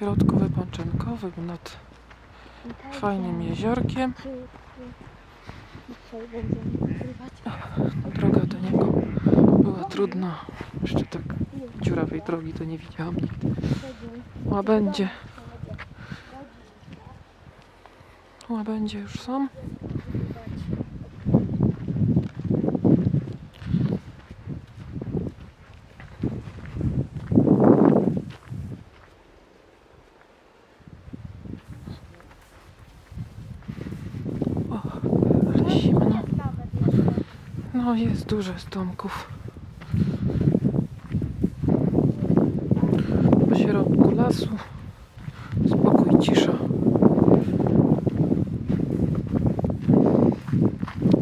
środku wypoczynkowy nad fajnym jeziorkiem. Droga do niego była trudna. Jeszcze tak dziurawej drogi to nie widziałam nigdy. Łabędzie. Łabędzie już są. O, ale zimno. No jest dużo z domków. Po środku lasu. Spokój, cisza.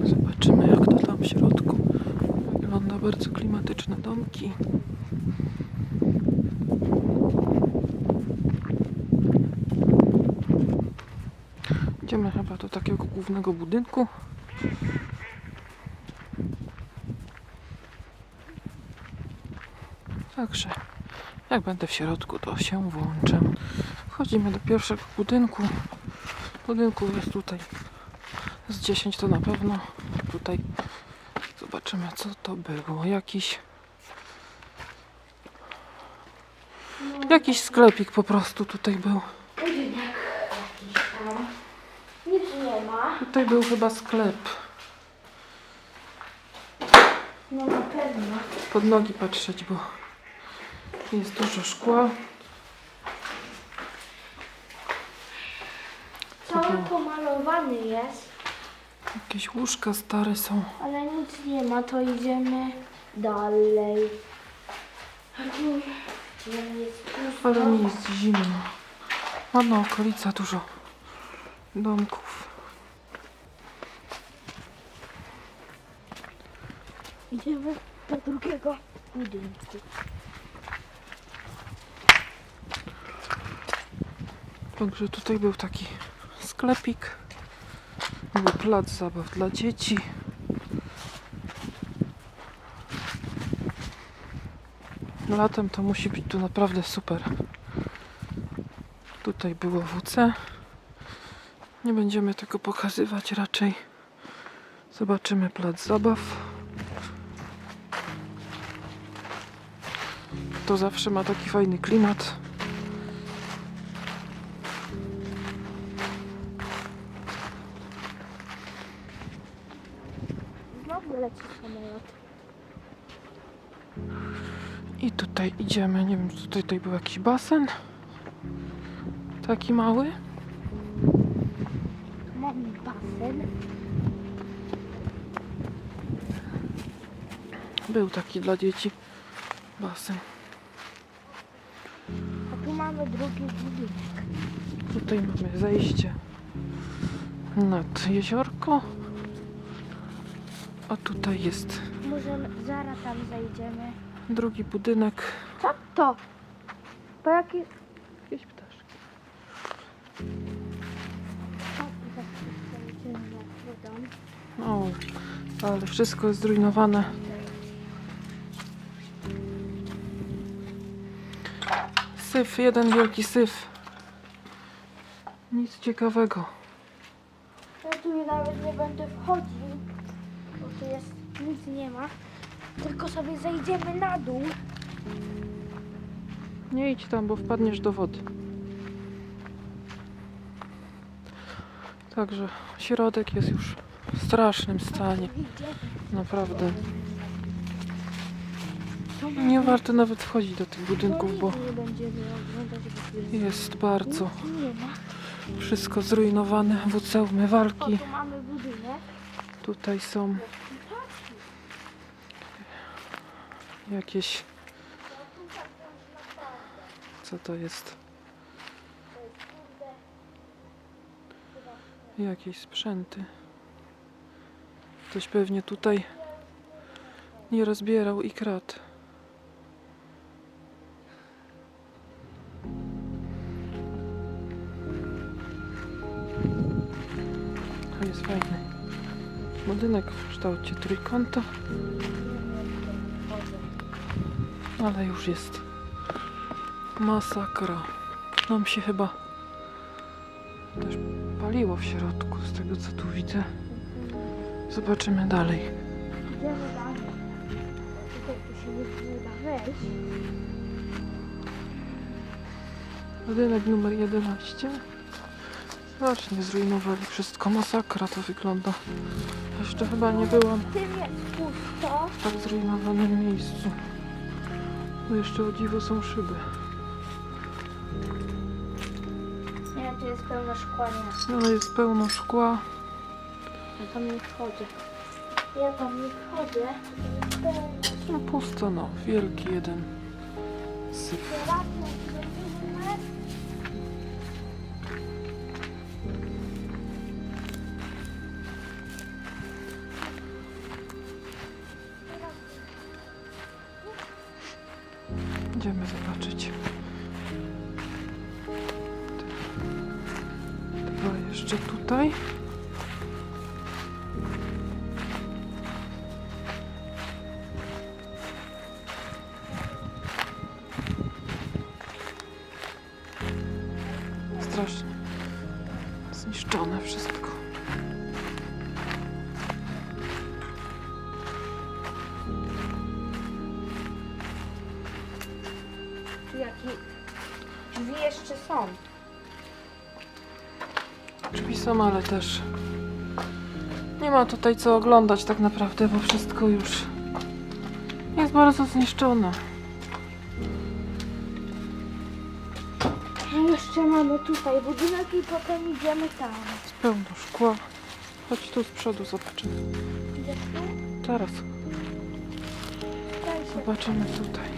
Zobaczymy jak to tam w środku. Wygląda bardzo klimatyczne domki. Idziemy chyba do takiego głównego budynku. Także jak będę w środku, to się włączę. Wchodzimy do pierwszego budynku. Budynków jest tutaj z 10 to na pewno. Tutaj zobaczymy co to było. Jakiś jakiś sklepik po prostu tutaj był. Budynek jakiś tam. Nic nie ma. Tutaj był chyba sklep. No na pewno. Pod nogi patrzeć, bo jest dużo szkła. Cały pomalowany jest, Jakieś łóżka stare są. ale nic nie ma, to idziemy dalej. Jest pusto. Ale nie jest zimno. Ładna okolica, dużo domków. Idziemy do drugiego budynku. Także tutaj był taki sklepik. Był plac zabaw dla dzieci. Latem to musi być tu naprawdę super. Tutaj było WC. Nie będziemy tego pokazywać raczej. Zobaczymy plac zabaw. To zawsze ma taki fajny klimat. Idziemy, nie wiem, czy tutaj, tutaj był jakiś basen. Taki mały. Mamy basen. Był taki dla dzieci basen. A tu mamy drugi budynek. Tutaj mamy zejście nad jeziorko. A tutaj jest Może zaraz tam zajdziemy. drugi budynek. Co to? Po jaki... Jakieś ptaszki. O, ale wszystko jest zrujnowane. Syf, jeden wielki syf. Nic ciekawego. Ja tu nawet nie będę wchodził, bo tu jest nic nie ma. Tylko sobie zejdziemy na dół. Nie idź tam, bo wpadniesz do wody. Także środek jest już w strasznym stanie. Naprawdę. Nie warto nawet wchodzić do tych budynków, bo jest bardzo wszystko zrujnowane. WC, umywalki. Tutaj są jakieś... Co to jest? Jakieś sprzęty. Ktoś pewnie tutaj nie rozbierał i kradł. To jest fajny budynek w kształcie trójkąta, ale już jest masakra. nam się chyba też paliło w środku, z tego co tu widzę. Zobaczymy dalej. Idziemy dalej. Tutaj tu się. Budynek numer 11. Strasznie zrujnowali wszystko. Masakra to wygląda. Jeszcze chyba nie byłam W tak zrujnowanym miejscu. Tu jeszcze o dziwo są szyby. Tu jest pełno szkła, nie. Ale jest pełno szkła. Ja tam nie wchodzę. Ja tam nie wchodzę. To jest pełno. No pusto no. Wielki jeden syf. Jeszcze tutaj. Strasznie zniszczone wszystko. Tu jakie drzwi jeszcze są. Drzwi są, ale też nie ma tutaj co oglądać tak naprawdę, bo wszystko już jest bardzo zniszczone. A jeszcze mamy tutaj budynek i potem idziemy tam. Jest pełno szkła. Chodź tu z przodu, zobaczymy. Idziesz tu? Teraz się. zobaczymy tutaj.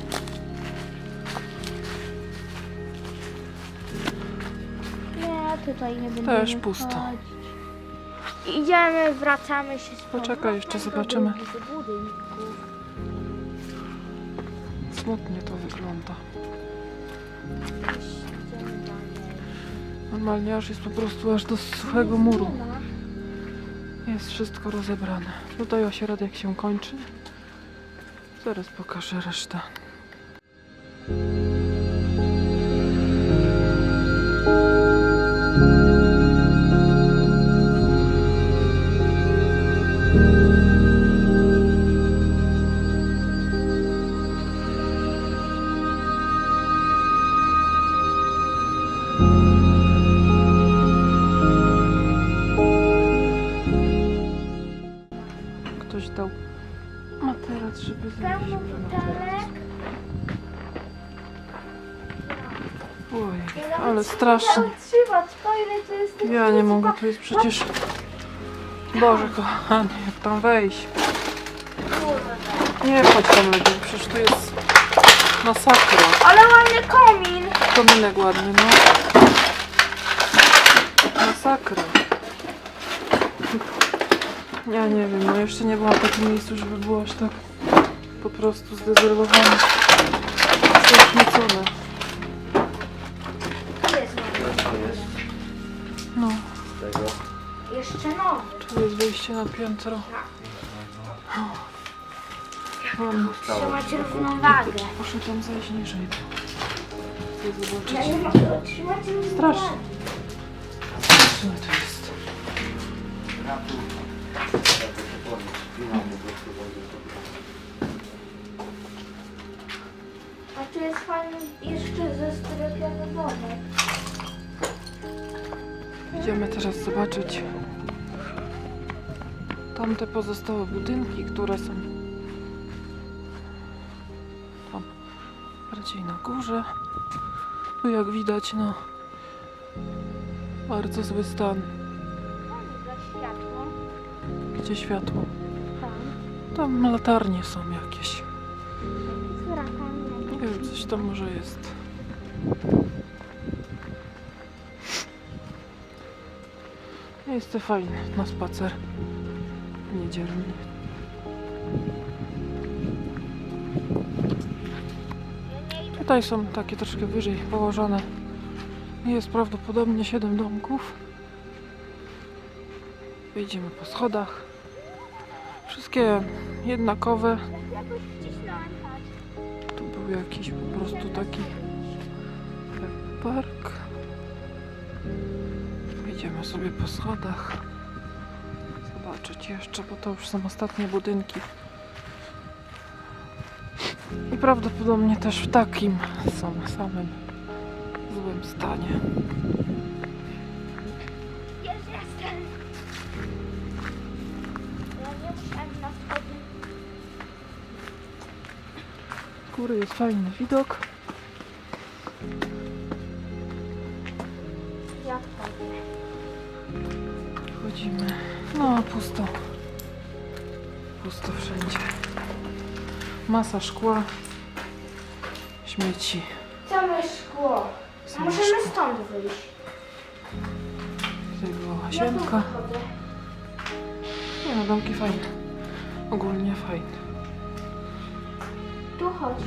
Tutaj nie będziemy Też pusto. wchodzić. Idziemy, wracamy się z Poczekaj, jeszcze powrotem do zobaczymy. budynku-. Smutnie to wygląda. Idziemy dalej. Normalnie aż jest po prostu aż do suchego muru. Nie ma. Jest wszystko rozebrane. Tutaj ośrodek się kończy. Zaraz pokażę resztę. Oj, Ja nawet ale się strasznie. Nie to jest Ja nie mogę, tu jest przecież... Boże kochany, jak tam wejść? Kurde. Nie chodź tam lepiej, przecież tu jest masakra. Ale ładny komin. Kominek ładny, no. Masakra. Ja nie wiem, no jeszcze nie byłam w takim miejscu, żeby było aż tak po prostu zdezerwowane. Zniszczone. Jeszcze nowy. tu jest wyjście na piętro. Mam, Trzymać równowagę. muszę tam zejść niżej. Chcę Ja zobaczyć. nie mogę. Strasznie. To jest. A tu jest fajny jeszcze ze domek. Idziemy teraz zobaczyć tamte pozostałe budynki, które są tam bardziej na górze. Tu jak widać, no bardzo zły stan. Gdzie światło? Tam. Latarnie są jakieś. Nie wiem, coś tam może jest. Miejsce fajne na spacer niedzielny. Tutaj są takie troszkę wyżej położone. Jest prawdopodobnie 7 domków. Wyjdziemy po schodach. Wszystkie jednakowe. Tu był jakiś po prostu taki park. Idziemy sobie po schodach. Zobaczyć jeszcze, bo to już są ostatnie budynki. I prawdopodobnie też w takim są samym złym stanie. Góry jest fajny widok. No, pusto. Pusto wszędzie. Masa szkła. Śmieci. Całe szkło. Same możemy szkło. stąd wyjść. Tutaj była łazienka. Nie no, domki fajne. Ogólnie fajne. Tu chodź.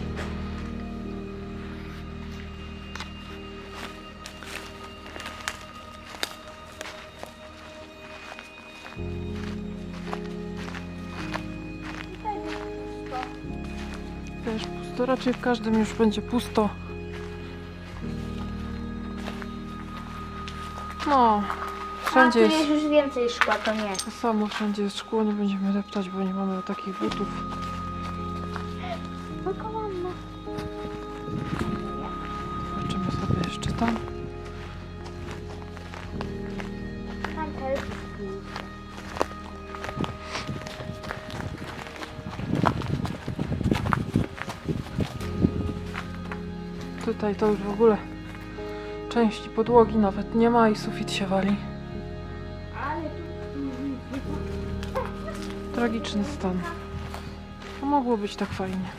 Raczej w każdym już będzie pusto. No, wszędzie A, tu jest jest już więcej szkła, to nie. to samo, wszędzie jest szkło. Nie będziemy deptać, bo nie mamy takich butów. Tutaj to już w ogóle części podłogi nawet nie ma i sufit się wali. Tragiczny stan. To mogło być tak fajnie.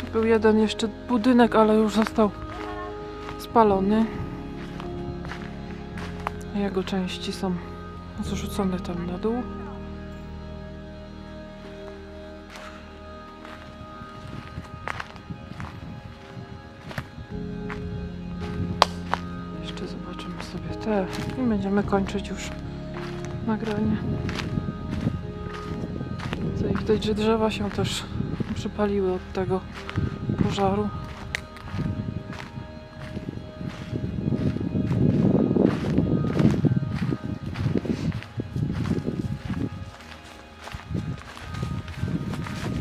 Tu był jeden jeszcze budynek, ale już został spalony. Jego części są zrzucone tam na dół. Jeszcze zobaczymy sobie te i będziemy kończyć już nagranie. Co i widać, że drzewa się też przypaliły od tego pożaru.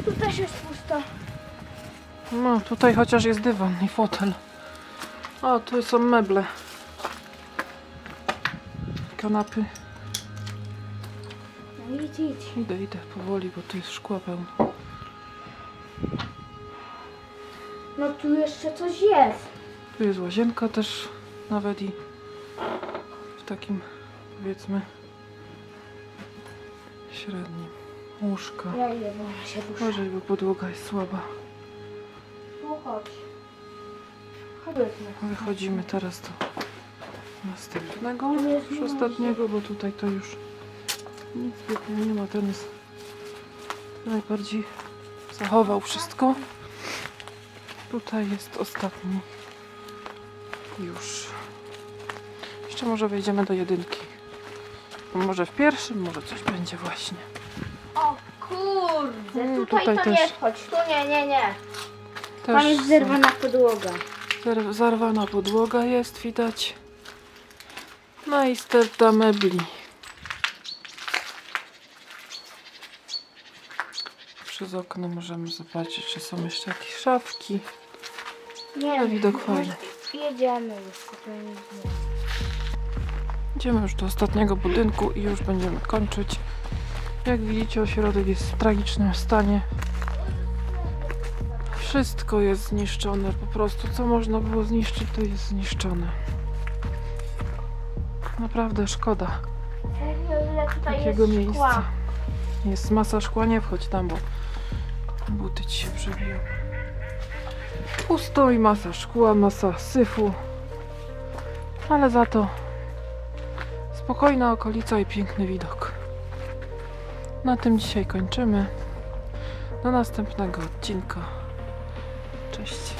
Tu też jest pusto. No, tutaj chociaż jest dywan i fotel. O, tu są meble. Kanapy. No idź, idź. Idę, idę powoli, bo tu jest szkła pełno. No tu jeszcze coś jest. Tu jest łazienka też nawet i w takim powiedzmy średnim. Łóżka. Ja idę, bo ona się rusza. Uważaj, bo podłoga jest słaba. Tu chodź. Chodźmy. Wychodzimy teraz do następnego, już ostatniego, bo tutaj to już nic zbytnio nie ma. Ten jest najbardziej zachował wszystko. Tutaj jest ostatni już. Jeszcze może wejdziemy do jedynki. Może w pierwszym, może coś będzie właśnie. O kurde, Mm, tutaj, tutaj to też. nie wchodź. Tu nie, nie, nie. Też Tam jest zerwana podłoga. Zer- Zarwana podłoga jest, widać. No i sterta mebli. Przez okno możemy zobaczyć, czy są jeszcze jakieś szafki. Nie, Ale widok fajny. Jedziemy już. Idziemy już do ostatniego budynku i już będziemy kończyć. Jak widzicie, ośrodek jest w tragicznym stanie. Wszystko jest zniszczone, po prostu co można było zniszczyć, to jest zniszczone. Naprawdę szkoda Serio, ile tutaj takiego jest miejsca. szkła. Jest masa szkła, nie wchodź tam, bo buty ci się przebiją. Pusto i masa szkła, masa syfu. Ale za to spokojna okolica i piękny widok. Na tym dzisiaj kończymy. Do następnego odcinka. Cześć.